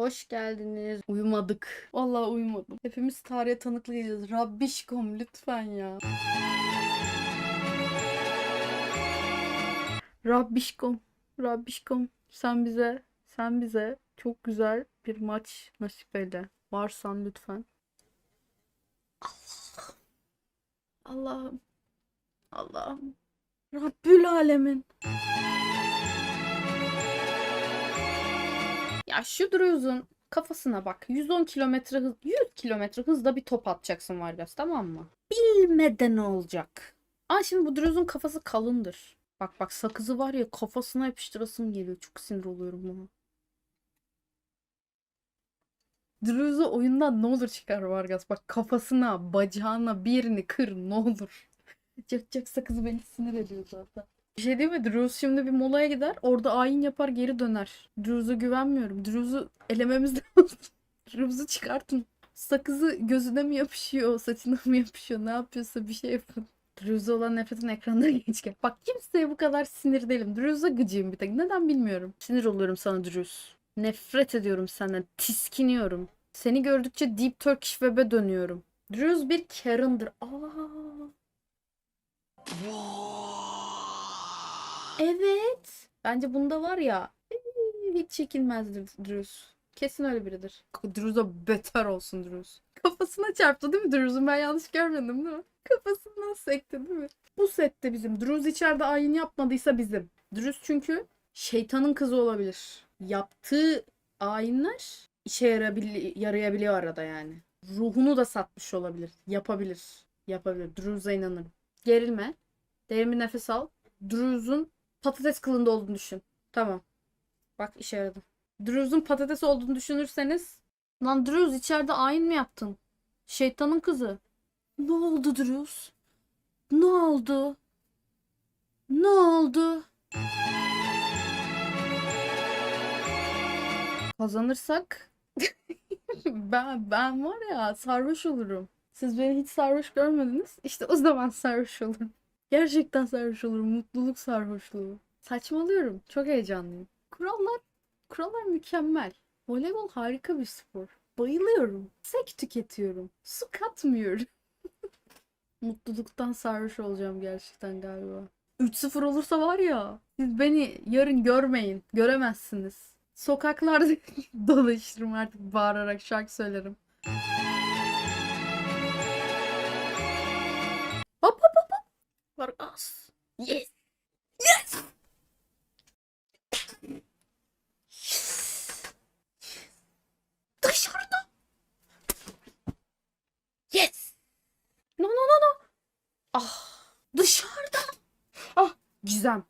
Hoş geldiniz. Uyumadık. Vallahi uyumadım. Hepimiz tarihe tanıklıyız. Rabbişkom lütfen ya. Rabbişkom. Rabbişkom. Sen bize, sen bize çok güzel bir maç nasip eyle. Varsan lütfen. Allah'ım. Allah'ım. Rabbül Alemin. Ya şu Drews'un kafasına bak. 110 kilometre hız, 100 kilometre hızda bir top atacaksın Vargas tamam mı? Bilmeden olacak. Aa şimdi bu Drews'un kafası kalındır. Bak bak sakızı var ya kafasına yapıştırasım geliyor. Çok sinir oluyorum buna. Drews'u oyundan ne olur çıkar Vargas. Bak kafasına, bacağına birini kır ne olur. Cak cak sakızı beni sinir ediyor zaten. Bir şey değil mi? Drews şimdi bir molaya gider. Orada ayin yapar geri döner. Drews'a güvenmiyorum. Drews'u elememiz lazım. Drews'u çıkartın. Sakızı gözüne mi yapışıyor? Saçına mı yapışıyor? Ne yapıyorsa bir şey yapın. Drews'a olan nefretin ekranda geçken. Bak kimseye bu kadar sinir değilim. Drews'a gıcığım bir tek. Neden bilmiyorum. Sinir oluyorum sana Drews. Nefret ediyorum senden. Tiskiniyorum. Seni gördükçe Deep Turkish Web'e dönüyorum. Drews bir Karen'dır. Aa. Evet. Bence bunda var ya hiç çekilmezdir Drews. Kesin öyle biridir. Drews'a beter olsun Drews. Kafasına çarptı değil mi Drews'un? Ben yanlış görmedim değil mi? Kafasından sekti değil mi? Bu sette bizim. Drews içeride ayin yapmadıysa bizim. Drews çünkü şeytanın kızı olabilir. Yaptığı ayinler işe yarabili- yarayabiliyor arada yani. Ruhunu da satmış olabilir. Yapabilir. Yapabilir. Drews'a inanırım. Gerilme. Derin bir nefes al. Drews'un patates kılığında olduğunu düşün. Tamam. Bak işe yaradı. Drews'un patates olduğunu düşünürseniz Lan Drews içeride ayin mi yaptın? Şeytanın kızı. Ne oldu Drews? Ne oldu? Ne oldu? Kazanırsak ben ben var ya sarhoş olurum. Siz beni hiç sarhoş görmediniz. İşte o zaman sarhoş olurum. Gerçekten sarhoş olurum. Mutluluk sarhoşluğu. Saçmalıyorum. Çok heyecanlıyım. Kurallar, kurallar mükemmel. Voleybol harika bir spor. Bayılıyorum. Sek tüketiyorum. Su katmıyorum. Mutluluktan sarhoş olacağım gerçekten galiba. 3-0 olursa var ya siz beni yarın görmeyin. Göremezsiniz. Sokaklarda dolaşırım artık bağırarak şarkı söylerim. Yes. Yes. Dışarıda. Yes. No no no no. Ah. Dışarıda. Ah. Gizem.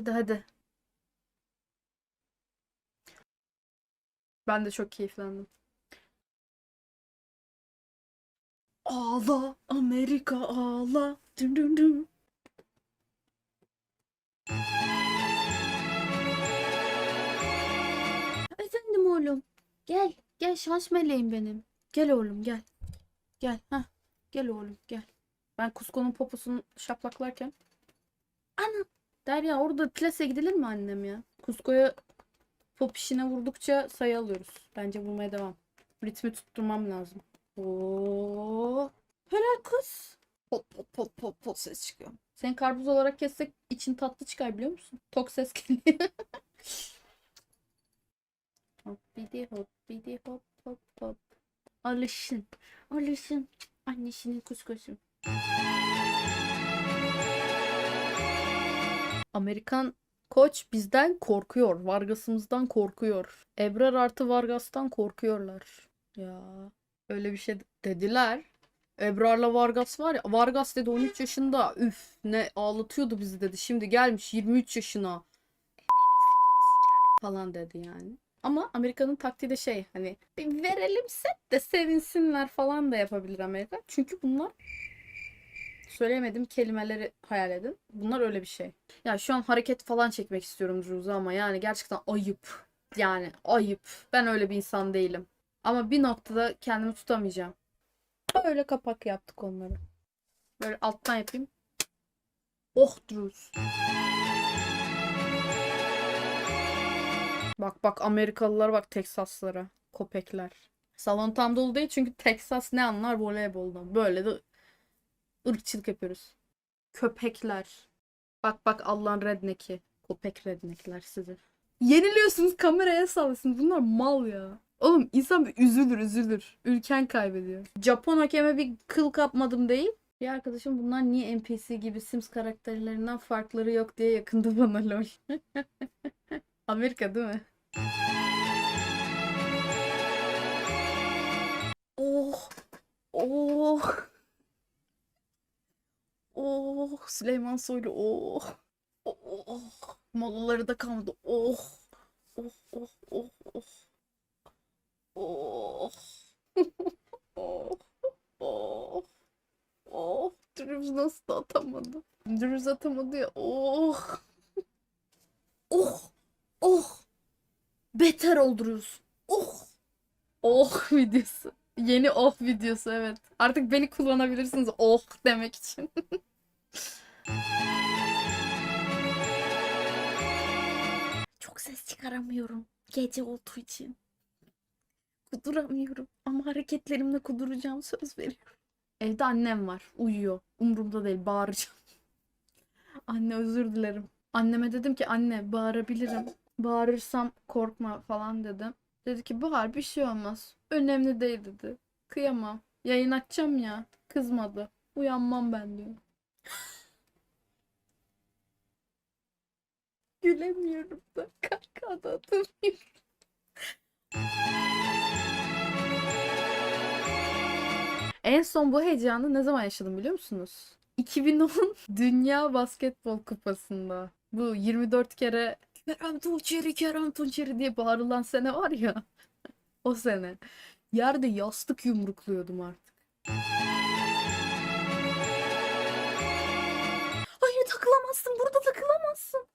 Hadi hadi. Ben de çok keyiflendim. Ağla Amerika ağla. Düm düm düm. Efendim oğlum. Gel. Gel şans meleğim benim. Gel oğlum gel. Gel. ha. Gel oğlum gel. Ben Kusko'nun poposunu şaplaklarken. Ana. Derya orada plase gidilir mi annem ya? Kusko'ya pop işine vurdukça sayı alıyoruz. Bence vurmaya devam. Ritmi tutturmam lazım. Oo. Helal kız. Pop pop pop pop pop ses çıkıyor. Sen karpuz olarak kessek için tatlı çıkar biliyor musun? Tok ses geliyor. hop bidi hop hop hop. Alışın. Alışın. Annesinin kuskosu. Amerikan koç bizden korkuyor. Vargas'ımızdan korkuyor. Ebrar artı Vargas'tan korkuyorlar. Ya öyle bir şey dediler. Ebrar'la Vargas var ya. Vargas dedi 13 yaşında. Üf ne ağlatıyordu bizi dedi. Şimdi gelmiş 23 yaşına. falan dedi yani. Ama Amerika'nın taktiği de şey hani verelim set de sevinsinler falan da yapabilir Amerika. Çünkü bunlar söyleyemediğim kelimeleri hayal edin. Bunlar öyle bir şey. Ya şu an hareket falan çekmek istiyorum Drew'za ama yani gerçekten ayıp. Yani ayıp. Ben öyle bir insan değilim. Ama bir noktada kendimi tutamayacağım. Böyle kapak yaptık onları. Böyle alttan yapayım. Oh Drews. Bak bak Amerikalılar bak Teksaslara. Köpekler. Salon tam dolu değil çünkü Teksas ne anlar voleyboldan. Böyle de ırkçılık yapıyoruz. Köpekler. Bak bak Allah'ın redneki. Köpek rednekler sizi. Yeniliyorsunuz kameraya sallasın. Bunlar mal ya. Oğlum insan bir üzülür üzülür. Ülken kaybediyor. Japon hakeme bir kıl kapmadım değil. Bir arkadaşım bunlar niye NPC gibi Sims karakterlerinden farkları yok diye yakındı bana lol. Amerika değil mi? Oh. Oh. Oh. Süleyman Soylu. Oh. Oh. oh. Mollaları da kalmadı. Oh. Oh. Oh. Oh. Oh. Oh. oh. Oh. Oh. Dürüz nasıl atamadı? Dürüz atamadı ya. Oh. Oh. Oh. Beter olduruyorsun. Oh. Oh videosu. Yeni oh videosu evet. Artık beni kullanabilirsiniz oh demek için. Çok ses çıkaramıyorum. Gece olduğu için. Kuduramıyorum. Ama hareketlerimle kuduracağım söz veriyorum. Evde annem var. Uyuyor. Umurumda değil. Bağıracağım. Anne özür dilerim. Anneme dedim ki anne bağırabilirim. Bağırırsam korkma falan dedim. Dedi ki Bahar bir şey olmaz. Önemli değil dedi. Kıyamam. Yayın açacağım ya. Kızmadı. Uyanmam ben diyor. Gülemiyorum da. Kahkaha da. En son bu heyecanı ne zaman yaşadım biliyor musunuz? 2010 Dünya Basketbol Kupası'nda. Bu 24 kere Kerem Tunçeri, Kerem Tunçeri diye bağırılan sene var ya. o sene. Yerde yastık yumrukluyordum artık. Takılamazsın. Burada takılamazsın.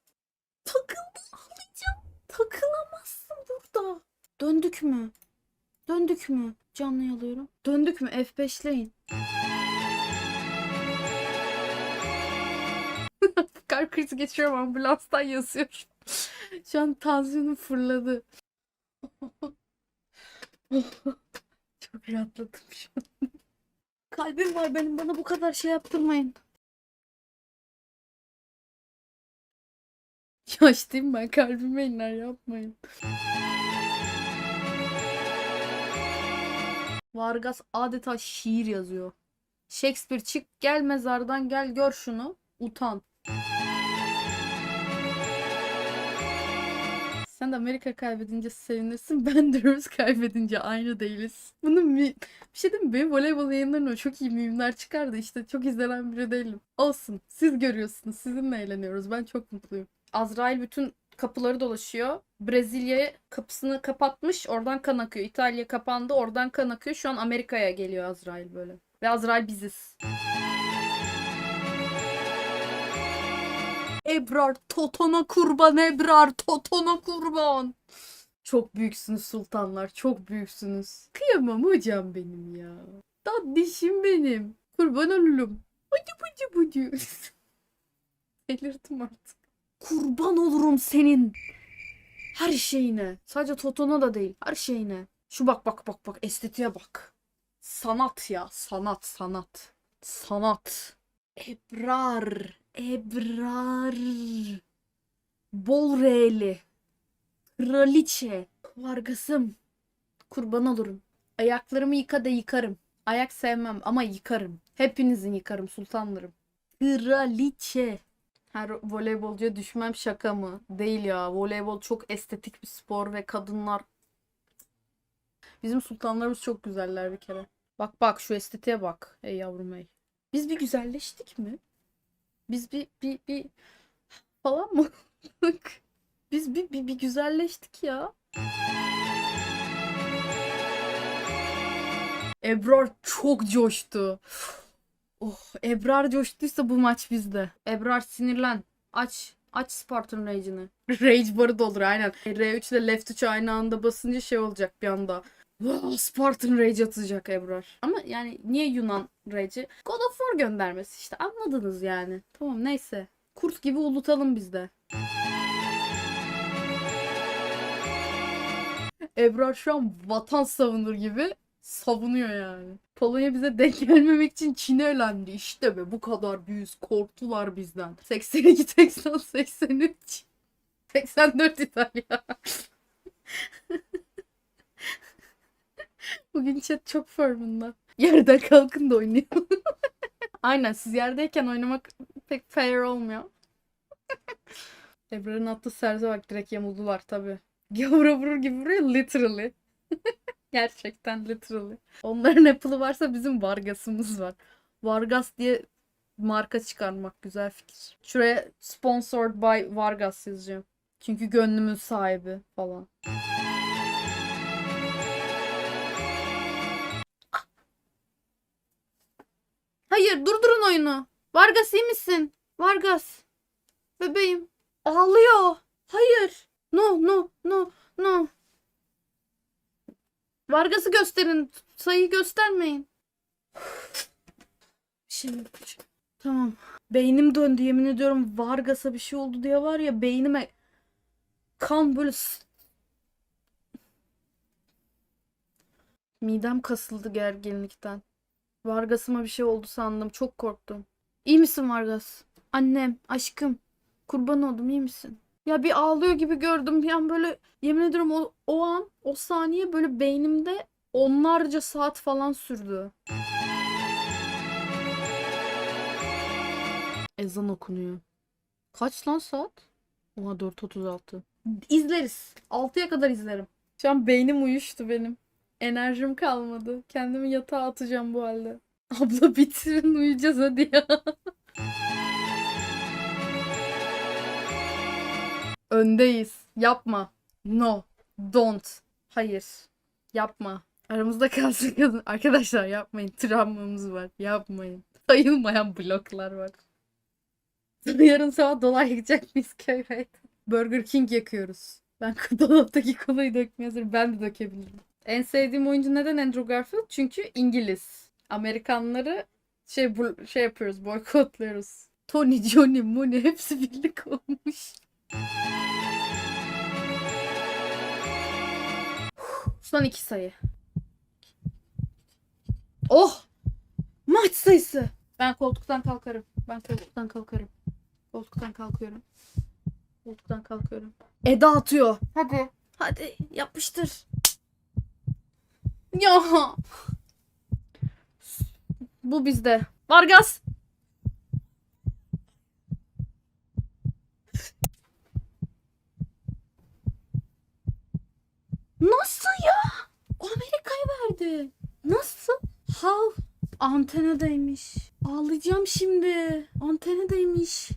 Takıldı. Ağlayacağım. Takılamazsın burada. Döndük mü? Döndük mü? Canlı alıyorum. Döndük mü? F5'leyin. Kalp krizi geçiriyorum ambulanstan yazıyorum. Şu an tansiyonum fırladı. Çok rahatladım şu an. Kalbim var benim bana bu kadar şey yaptırmayın. Yaşlıyım ben kalbime iner yapmayın. Vargas adeta şiir yazıyor. Shakespeare çık gel mezardan gel gör şunu. Utan. Sen de Amerika kaybedince sevinirsin. Ben de Rose kaybedince aynı değiliz. Bunun mi... bir şey diyeyim mi? Benim voleybol yayınlarına çok iyi mimler çıkardı. İşte çok izlenen biri değilim. Olsun. Siz görüyorsunuz. Sizinle eğleniyoruz. Ben çok mutluyum. Azrail bütün kapıları dolaşıyor. Brezilya kapısını kapatmış. Oradan kan akıyor. İtalya kapandı. Oradan kan akıyor. Şu an Amerika'ya geliyor Azrail böyle. Ve Azrail biziz. Ebrar Toton'a kurban Ebrar Toton'a kurban. Çok büyüksünüz sultanlar çok büyüksünüz. Kıyamam hocam benim ya. Tatlışım benim. Kurban olurum. Bıcı bıcı bıcı. Delirdim artık. Kurban olurum senin. Her şeyine. Sadece Toton'a da değil. Her şeyine. Şu bak bak bak bak estetiğe bak. Sanat ya. Sanat sanat. Sanat. Ebrar. Ebrar. Bol R'li. Kraliçe. Vargasım. Kurban olurum. Ayaklarımı yıka da yıkarım. Ayak sevmem ama yıkarım. Hepinizin yıkarım sultanlarım. Kraliçe. Her voleybolcuya düşmem şaka mı? Değil ya. Voleybol çok estetik bir spor ve kadınlar Bizim sultanlarımız çok güzeller bir kere. Bak bak şu estetiğe bak. Ey yavrum ey. Biz bir güzelleştik mi? Biz bir bir bir falan mı? Biz bir, bir, bir güzelleştik ya. Ebrar çok coştu. Oh, Ebrar coştuysa bu maç bizde. Ebrar sinirlen. Aç. Aç Spartan Rage'ini. Rage barı doldur aynen. R3 ile left 3 aynı anda basınca şey olacak bir anda. Wow, Spartan Rage atacak Ebrar. Ama yani niye Yunan Rage'i? God of War göndermesi işte anladınız yani. Tamam neyse. Kurt gibi ulutalım biz de. Ebrar şu an vatan savunur gibi savunuyor yani. Polonya bize denk gelmemek için Çin'e elendi. İşte be bu kadar büyüz. Korktular bizden. 82, 80, 83. 84 İtalya. Bugün chat çok formunda. Yerden kalkın da oynayalım. Aynen siz yerdeyken oynamak pek fair olmuyor. Ebrar'ın attığı serze bak direkt yamuldular tabi. Gavura vurur gibi vuruyor literally. Gerçekten literally. Onların Apple'ı varsa bizim Vargas'ımız var. Vargas diye marka çıkarmak güzel fikir. Şuraya sponsored by Vargas yazacağım. Çünkü gönlümün sahibi falan. Hayır durdurun oyunu. Vargas iyi misin? Vargas. Bebeğim. Ağlıyor. Hayır. No no no no. Vargas'ı gösterin. Sayıyı göstermeyin. Şimdi tamam. Beynim döndü yemin ediyorum Vargas'a bir şey oldu diye var ya beynime kan böyle Midem kasıldı gerginlikten. Vargas'ıma bir şey oldu sandım. Çok korktum. İyi misin Vargas? Annem, aşkım. Kurban oldum iyi misin? Ya bir ağlıyor gibi gördüm. Bir an böyle yemin ediyorum o, o an o saniye böyle beynimde onlarca saat falan sürdü. Ezan okunuyor. Kaç lan saat? Oha 4.36. İzleriz. 6'ya kadar izlerim. Şu an beynim uyuştu benim. Enerjim kalmadı. Kendimi yatağa atacağım bu halde. Abla bitirin uyuyacağız hadi ya. Öndeyiz. Yapma. No. Don't. Hayır. Yapma. Aramızda kalsın kızım. Arkadaşlar yapmayın. Travmamız var. Yapmayın. Sayılmayan bloklar var. Yarın sabah dolar yakacak mıyız köy Burger King yakıyoruz. Ben dolaptaki kolayı dökmeye hazırım. Ben de dökebilirim. En sevdiğim oyuncu neden Andrew Garfield? Çünkü İngiliz. Amerikanları şey şey yapıyoruz, boykotluyoruz. Tony, Johnny, Mooney hepsi birlik olmuş. Son iki sayı. Oh! Maç sayısı. Ben koltuktan kalkarım. Ben koltuktan kalkarım. Koltuktan kalkıyorum. Koltuktan kalkıyorum. Eda atıyor. Hadi. Hadi yapıştır. Ya. Bu bizde. Vargas. Nasıl ya? Amerika'yı verdi. Nasıl? How? Antenedeymiş. Ağlayacağım şimdi. Antenedeymiş.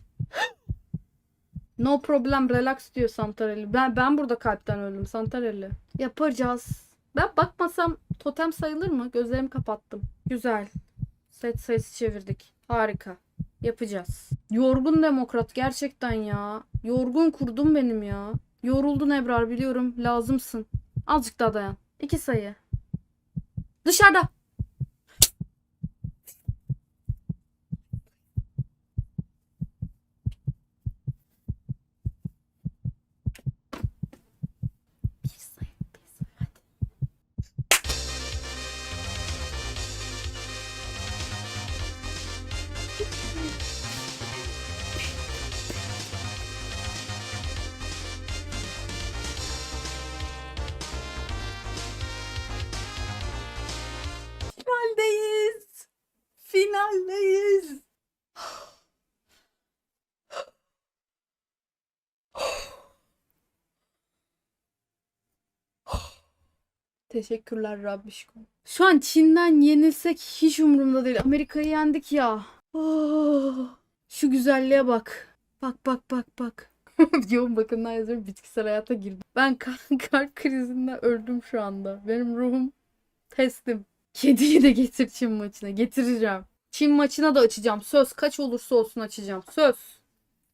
No problem relax diyor Santarelli. Ben ben burada kalpten öldüm Santarelli. Yapacağız. Ben bakmasam totem sayılır mı? Gözlerimi kapattım. Güzel. Set sayısı çevirdik. Harika. Yapacağız. Yorgun demokrat gerçekten ya. Yorgun kurdum benim ya. Yoruldun Ebrar biliyorum. Lazımsın. Azıcık daha dayan. İki sayı. Dışarıda. Teşekkürler Rabbişkom. Şu an Çin'den yenilsek hiç umurumda değil. Amerika'yı yendik ya. Oh, şu güzelliğe bak. Bak bak bak bak. Yoğun bakımdan yazıyorum. Bitkisel hayata girdim. Ben kalp, kalp krizinden öldüm şu anda. Benim ruhum teslim. Kediyi de getir Çin maçına. Getireceğim. Çin maçına da açacağım. Söz kaç olursa olsun açacağım. Söz.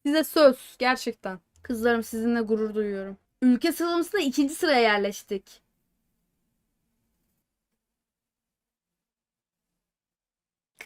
Size söz. Gerçekten. Kızlarım sizinle gurur duyuyorum. Ülke sıralamasında ikinci sıraya yerleştik.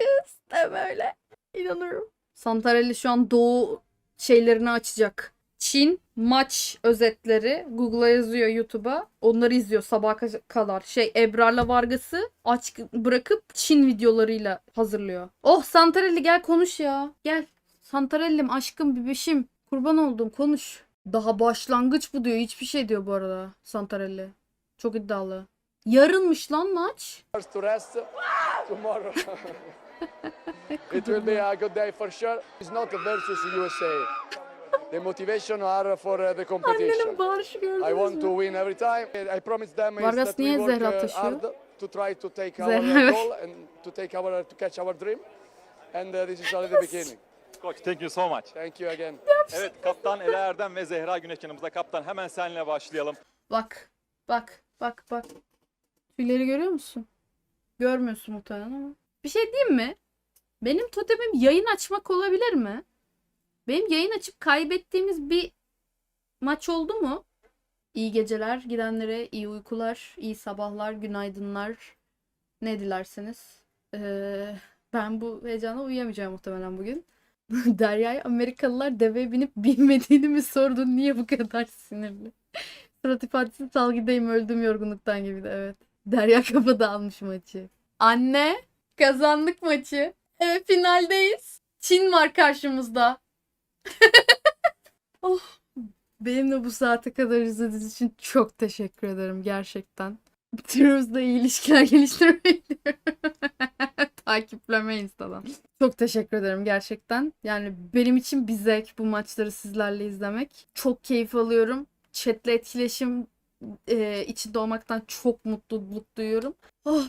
Kız da böyle. İnanıyorum. Santarelli şu an doğu şeylerini açacak. Çin maç özetleri Google'a yazıyor YouTube'a. Onları izliyor sabaha ka- kadar. Şey Ebrar'la Vargas'ı aç bırakıp Çin videolarıyla hazırlıyor. Oh Santarelli gel konuş ya. Gel. Santarellim aşkım bibişim. Kurban oldum konuş. Daha başlangıç bu diyor. Hiçbir şey diyor bu arada Santarelli. Çok iddialı. Yarınmış lan maç. hours to rest tomorrow. it will be a good day for sure. It's not versus USA. The motivation are for uh, the competition. I want to win every time. I promise them is Vargas that we niye work Zehra uh, taşıyor? hard to try to take our Zehra, goal and to take our to catch our dream. And uh, this is only the beginning. Coach, thank you so much. Thank you again. Evet, kaptan Ela Erdem ve Zehra Güneş yanımızda. Kaptan hemen seninle başlayalım. Bak. Bak. Bak bak. Tüyleri görüyor musun? Görmüyorsun muhtemelen ama. Bir şey diyeyim mi? Benim totemim yayın açmak olabilir mi? Benim yayın açıp kaybettiğimiz bir maç oldu mu? İyi geceler gidenlere, iyi uykular, iyi sabahlar, günaydınlar. Ne dilerseniz. Ee, ben bu heyecana uyuyamayacağım muhtemelen bugün. Derya'ya Amerikalılar deveye binip bilmediğini mi sordun? Niye bu kadar sinirli? Surat ifadesi salgıdayım öldüm yorgunluktan gibi de evet. Derya kafa dağılmış maçı. Anne kazandık maçı. Evet finaldeyiz. Çin var karşımızda. oh. Benimle bu saate kadar izlediğiniz için çok teşekkür ederim gerçekten. Türümüzde iyi ilişkiler geliştirmeyi Takipleme Insta'dan. Çok teşekkür ederim gerçekten. Yani benim için bir zevk bu maçları sizlerle izlemek. Çok keyif alıyorum. Chat'le etkileşim e, içinde olmaktan çok mutluluk duyuyorum. Oh,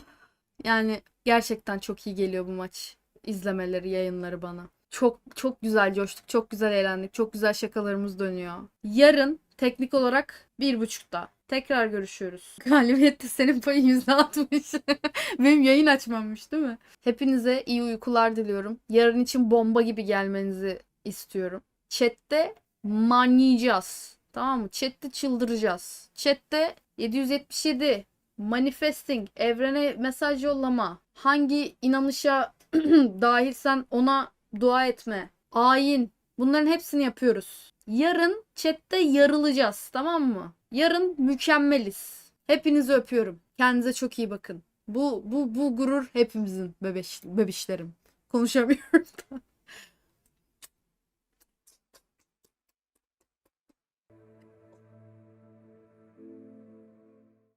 yani gerçekten çok iyi geliyor bu maç izlemeleri, yayınları bana. Çok çok güzel coştuk, çok güzel eğlendik, çok güzel şakalarımız dönüyor. Yarın teknik olarak bir buçukta tekrar görüşüyoruz. Galibiyette senin payın yüzde altmış. Benim yayın açmammış değil mi? Hepinize iyi uykular diliyorum. Yarın için bomba gibi gelmenizi istiyorum. Chat'te manyayacağız. Tamam mı? Chat'te çıldıracağız. Chat'te 777 manifesting, evrene mesaj yollama, hangi inanışa dahilsen ona dua etme, ayin. Bunların hepsini yapıyoruz. Yarın chatte yarılacağız tamam mı? Yarın mükemmeliz. Hepinizi öpüyorum. Kendinize çok iyi bakın. Bu bu bu gurur hepimizin bebeş, bebişlerim. Konuşamıyorum da.